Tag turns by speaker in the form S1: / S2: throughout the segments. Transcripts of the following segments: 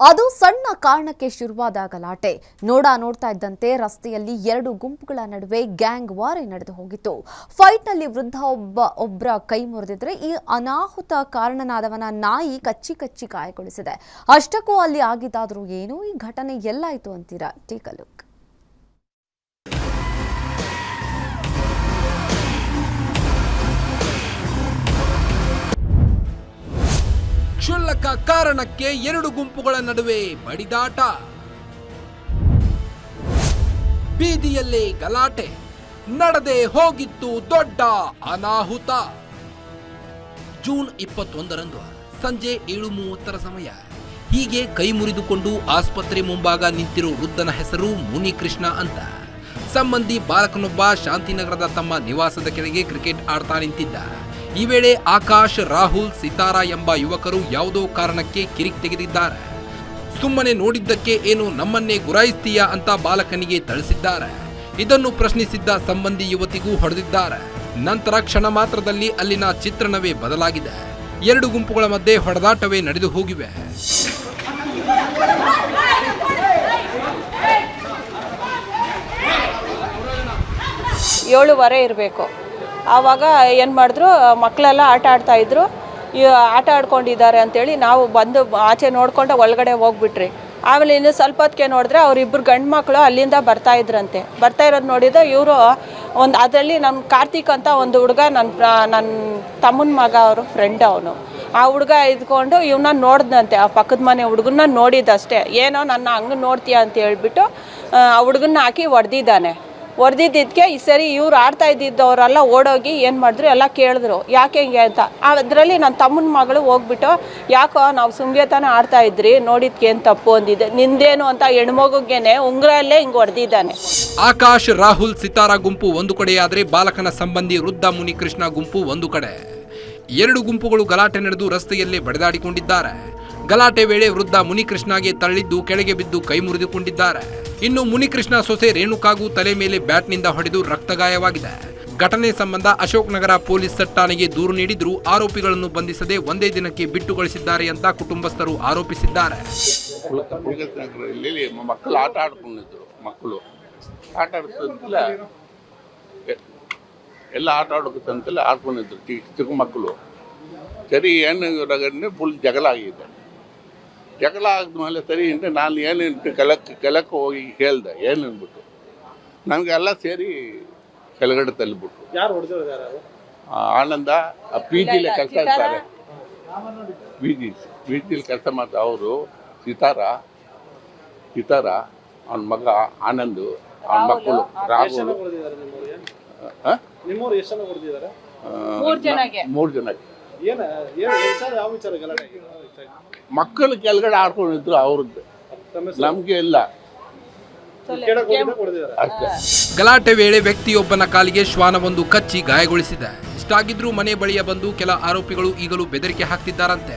S1: ಅದು ಸಣ್ಣ ಕಾರಣಕ್ಕೆ ಶುರುವಾದ ಗಲಾಟೆ ನೋಡ ನೋಡ್ತಾ ಇದ್ದಂತೆ ರಸ್ತೆಯಲ್ಲಿ ಎರಡು ಗುಂಪುಗಳ ನಡುವೆ ಗ್ಯಾಂಗ್ ವಾರೆ ನಡೆದು ಹೋಗಿತ್ತು. ಫೈಟ್ನಲ್ಲಿ ವೃದ್ಧ ಒಬ್ಬ ಒಬ್ಬರ ಕೈ ಮುರಿದಿದ್ರೆ ಈ ಅನಾಹುತ ಕಾರಣನಾದವನ ನಾಯಿ ಕಚ್ಚಿ ಕಚ್ಚಿ ಗಾಯಗೊಳಿಸಿದೆ. ಅಷ್ಟಕ್ಕೂ ಅಲ್ಲಿ ಆಗಿದ್ದಾದರೂ ಏನು ಈ ಘಟನೆ ಎಲ್ಲಾಯ್ತು ಅಂತೀರಾ? ಟೇಕ್
S2: ಕ್ಷುಲ್ಲಕ ಕಾರಣಕ್ಕೆ ಎರಡು ಗುಂಪುಗಳ ನಡುವೆ ಬಡಿದಾಟ. ಬೀದಿಯಲ್ಲಿ ಗಲಾಟೆ. ನಡೆದೇ ಹೋಗಿತ್ತು ದೊಡ್ಡ ಅನಾಹುತ. ಜೂನ್ ಇಪ್ಪತ್ತೊಂದರಂದು ಸಂಜೆ ಏಳು ಮೂವತ್ತರ ಸಮಯ. ಹೀಗೆ ಕೈ ಮುರಿದುಕೊಂಡು ಆಸ್ಪತ್ರೆ ಮುಂಭಾಗ ನಿಂತಿರೋ ವೃದ್ಧನ ಹೆಸರು ಮುನಿಕೃಷ್ಣ ಅಂತ. ಸಂಬಂಧಿ ಬಾಲಕನೊಬ್ಬ ಶಾಂತಿನಗರದ ತಮ್ಮ ನಿವಾಸದ ಕೆಳಗೆ ಕ್ರಿಕೆಟ್ ಆಡ್ತಾ ನಿಂತಿದ್ದ. ಈ ವೇಳೆ ಆಕಾಶ್, ರಾಹುಲ್, ಸಿತಾರಾ ಎಂಬ ಯುವಕರು ಯಾವುದೋ ಕಾರಣಕ್ಕೆ ಕಿರಿಕ್ ತೆಗೆದಿದ್ದಾರೆ. ಸುಮ್ಮನೆ ನೋಡಿದ್ದಕ್ಕೆ ಏನು ನಮ್ಮನ್ನೇ ಗುರಾಯಿಸ್ತೀಯಾ ಅಂತ ಬಾಲಕನಿಗೆ ಥಳಿಸಿದ್ದಾರೆ. ಇದನ್ನು ಪ್ರಶ್ನಿಸಿದ್ದ ಸಂಬಂಧಿ ಯುವತಿಗೂ ಹೊಡೆದಿದ್ದಾರೆ. ನಂತರ ಕ್ಷಣ ಮಾತ್ರದಲ್ಲಿ ಅಲ್ಲಿನ ಚಿತ್ರಣವೇ ಬದಲಾಗಿದೆ. ಎರಡು ಗುಂಪುಗಳ ಮಧ್ಯೆ ಹೊಡೆದಾಟವೇ ನಡೆದು ಹೋಗಿವೆ.
S3: ಏಳುವರೆ ಇರಬೇಕು. ಆವಾಗ ಏನು ಮಾಡಿದ್ರು ಮಕ್ಕಳೆಲ್ಲ ಆಟ ಆಡ್ತಾ ಈ ಆಟ ಆಡ್ಕೊಂಡಿದ್ದಾರೆ ಅಂತೇಳಿ ನಾವು ಬಂದು ಆಚೆ ನೋಡ್ಕೊಂಡು ಒಳಗಡೆ ಹೋಗ್ಬಿಟ್ರಿ. ಆಮೇಲೆ ಇನ್ನು ಸ್ವಲ್ಪ ಹೊತ್ತಿಗೆ ನೋಡಿದ್ರೆ ಅವರಿಬ್ಬರು ಗಂಡು ಮಕ್ಕಳು ಅಲ್ಲಿಂದ ಬರ್ತಾ ಇದ್ರಂತೆ. ಬರ್ತಾ ಇರೋದು ನೋಡಿದ್ರೆ ಇವರು ಒಂದು ಅದರಲ್ಲಿ ನಮ್ಮ ಕಾರ್ತಿಕ್ ಅಂತ ಒಂದು ಹುಡುಗ ನನ್ನ ನನ್ನ ತಮ್ಮನ ಮಗ ಅವರು ಫ್ರೆಂಡ್ ಅವನು. ಆ ಹುಡುಗ ಇದ್ಕೊಂಡು ಇವನ್ನ ನೋಡ್ದಂತೆ ಆ ಪಕ್ಕದ ಮನೆ ಹುಡುಗನ್ನ ನೋಡಿದ್ದಷ್ಟೇ. ಏನೋ ನನ್ನ ಹಂಗೆ ನೋಡ್ತೀಯ ಅಂತ ಹೇಳ್ಬಿಟ್ಟು ಆ ಹುಡುಗನ್ನ ಹಾಕಿ ಹೊಡೆದಿದ್ದಾನೆ. ಹೊಡೆದಿದ್ದಕ್ಕೆ ಈ ಸರಿ ಇವ್ರು ಆಡ್ತಾ ಇದ್ದಿದ್ದವರೆಲ್ಲ ಓಡೋಗಿ ಏನು ಮಾಡಿದ್ರು, ಎಲ್ಲ ಕೇಳಿದ್ರು. ಯಾಕೆ ಹಿಂಗೆ ಅಂತ. ಅದರಲ್ಲಿ ನನ್ನ ತಮ್ಮನ ಮಗಳು ಹೋಗ್ಬಿಟ್ಟು, ಯಾಕೋ ನಾವು ಸುಮ್ಯತನ ಆಡ್ತಾ ಇದ್ರಿ, ನೋಡಿದ್ಕೆ ಏನು ತಪ್ಪು ಅಂದಿದ್ದೆ. ನಿಂದೇನು ಅಂತ ಹೆಣ್ಮಗುಗೇನೆ ಉಂಗ್ರಲ್ಲೇ ಹಿಂಗೆ ಹೊಡೆದಿದ್ದಾನೆ
S2: ಆಕಾಶ್, ರಾಹುಲ್, ಸಿತಾರಾ ಗುಂಪು ಒಂದು ಕಡೆಯಾದರೆ ಬಾಲಕನ ಸಂಬಂಧಿ ವೃದ್ಧ ಮುನಿಕೃಷ್ಣ ಗುಂಪು ಒಂದು ಕಡೆ. ಎರಡು ಗುಂಪುಗಳು ಗಲಾಟೆ ನಡೆದು ರಸ್ತೆಯಲ್ಲೇ ಬಡಿದಾಡಿಕೊಂಡಿದ್ದಾರೆ. ಗಲಾಟೆ ವೇಳೆ ವೃದ್ಧ ಮುನಿಕೃಷ್ಣಗೆ ತಳ್ಳಿದ್ದು, ಕೆಳಗೆ ಬಿದ್ದು ಕೈ ಮುರಿದುಕೊಂಡಿದ್ದಾರೆ. ಇನ್ನು ಮುನಿಕೃಷ್ಣ ಸೊಸೆ ರೇಣುಕಾಗೂ ತಲೆ ಮೇಲೆ ಬ್ಯಾಟ್ನಿಂದ ಹೊಡೆದು ರಕ್ತಗಾಯವಾಗಿದೆ ಘಟನೆ ಸಂಬಂಧ ಅಶೋಕ್ ನಗರ ಪೊಲೀಸ್ ಠಾಣೆಗೆ ದೂರು ನೀಡಿದ್ರು ಆರೋಪಿಗಳನ್ನು ಬಂಧಿಸದೆ ಒಂದೇ ದಿನಕ್ಕೆ ಬಿಟ್ಟುಗೊಳಿಸಿದ್ದಾರೆ ಅಂತ ಕುಟುಂಬಸ್ಥರು ಆರೋಪಿಸಿದ್ದಾರೆ.
S4: ಮಕ್ಕಳು ಆಟ ಆಡ್ಕೊಂಡಿದ್ರು, ಮಕ್ಕಳು. ಆಟ ಆಡ್ತಿದ್ದಿಲ್ಲ ಎಲ್ಲ ಆಟ ಆಡೋಕಂತೆಲ್ಲ, ಆಡ್ಕೊಂಡಿದ್ರು ಚಿಕ್ಕ ಮಕ್ಕಳು. ಸರಿ, ಏನು ಫುಲ್ ಜಗಳ ಆಗಿದೆ. ಜಗಳ ಆದ್ಮೇಲೆ ಸರಿ ಅಂತ ನಾನು ಏನೇನು ಕೆಳಕ್ಕೆ ಕೆಳಕ್ಕೆ ಹೋಗಿ ಕೇಳ್ದೆ ಏನು ಅಂದ್ಬಿಟ್ಟು ನನಗೆಲ್ಲ ಸೇರಿ ಕೆಳಗಡೆ ಆ ಆನಂದ ಆ ಪಿ ಜಿಲಿ ಕೆಲಸ ಇರ್ತಾರೆ. ಪಿ ಜಿ ಪಿ ಜಿಲಿ ಕೆಲಸ ಮಾಡ್ತಾರೆ ಅವರು ಸಿತಾರ ಸಿತಾರ ಅವನ ಮಗ ಆನಂದ್ ಅವನ ಮಕ್ಕಳು ರಾಹುಲ್.
S3: ಮೂರ್ ಜನಕ್ಕೆ.
S5: ಏನ ವಿಚಾರ ಯಾವ ವಿಚಾರ ಗಲಾಟೆ
S4: ಮಕ್ಕಳು ಕೆಳಗಡೆ ಆಡ್ಕೊಂಡಿದ್ರು ಅವ್ರದ್ದು. ನಮ್ಗೆ ಇಲ್ಲ.
S2: ಗಲಾಟೆ ವೇಳೆ ವ್ಯಕ್ತಿಯೊಬ್ಬನ ಕಾಲಿಗೆ ಶ್ವಾನವೊಂದು ಕಚ್ಚಿ ಗಾಯಗೊಳಿಸಿದೆ. ಇಷ್ಟಾಗಿದ್ರೂ ಮನೆ ಬಳಿಯ ಬಂದು ಕೆಲ ಆರೋಪಿಗಳು ಈಗಲೂ ಬೆದರಿಕೆ ಹಾಕ್ತಿದ್ದಾರಂತೆ.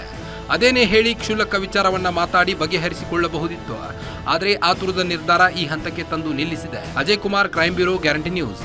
S2: ಅದೇನೇ ಹೇಳಿ ಕ್ಷುಲ್ಲಕ ವಿಚಾರವನ್ನ ಮಾತಾಡಿ ಬಗೆಹರಿಸಿಕೊಳ್ಳಬಹುದಿತ್ತು. ಆದರೆ ಆತುರದ ನಿರ್ಧಾರ ಈ ಹಂತಕ್ಕೆ ತಂದು ನಿಲ್ಲಿಸಿದೆ. Ajay Kumar crime bureau guarantee news.